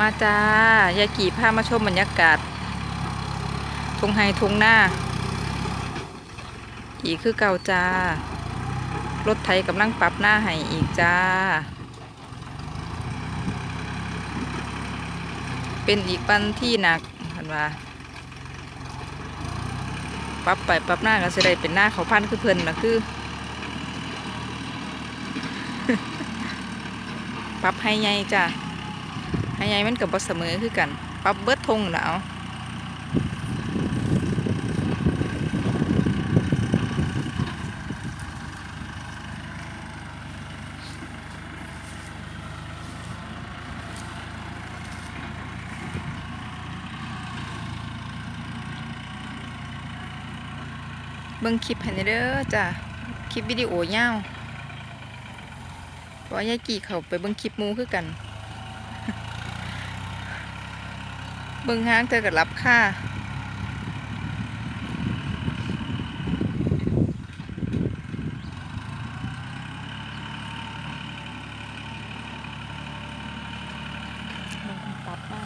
มาจ้ายายกี่พามาชมบรรยากาศทงไฮทงหน้า อีกคือเก่าจ้ารถไถกำลังปรับหน้าให้อีกจ้า เป็นอีกปันที่หนักพันว่าปรับไปปรับหน้าก็จะได้เป็นหน้าเขาพันคือเพลินนะคือปรับให้ใหญ่จ้ะ ให้ใหญ่มันกับบ่เสมอคือกัน ปรับเบิดทงแล้วเบิ่งคลิปให้เด้อจ้ะคลิปวิดีโอยาวเพราะยายกี่เขาไปเบิ่งคลิปมูคือกัน เบิ่งห้างเธอก็รับค่าปรับมา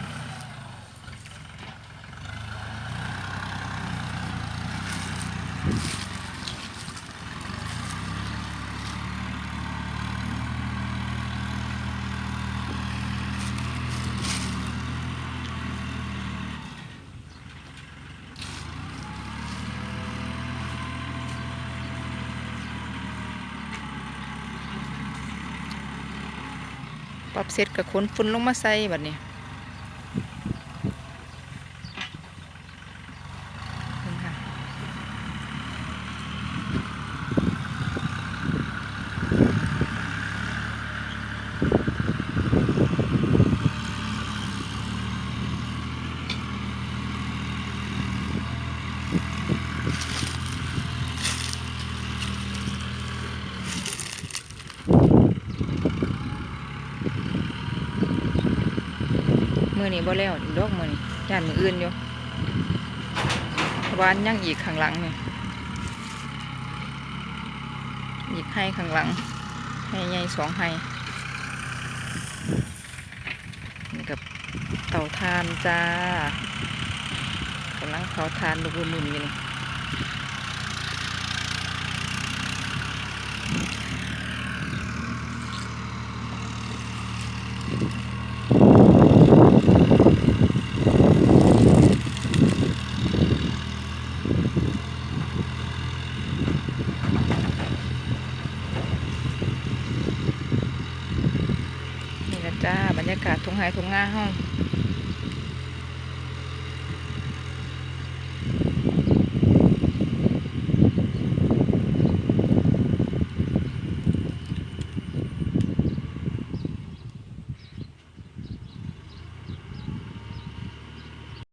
ปรับเสร็จกับขนฝุ่นลงมาใส่แบบนี้ อนี้บ่แล้วดอกมือนี้ย่านมืออื่นอยู่เพราะวานยังอีกข้างหลังนี่อีกให้ข้างหลัง ให้ใหญ่สองให้นี่กับเต่าทานจ้ากำลังเผาทานลูกบุญนุ่นอยู่นี่ นี่แหละจ้า บร รยากาศทงไฮทงง่าห้อง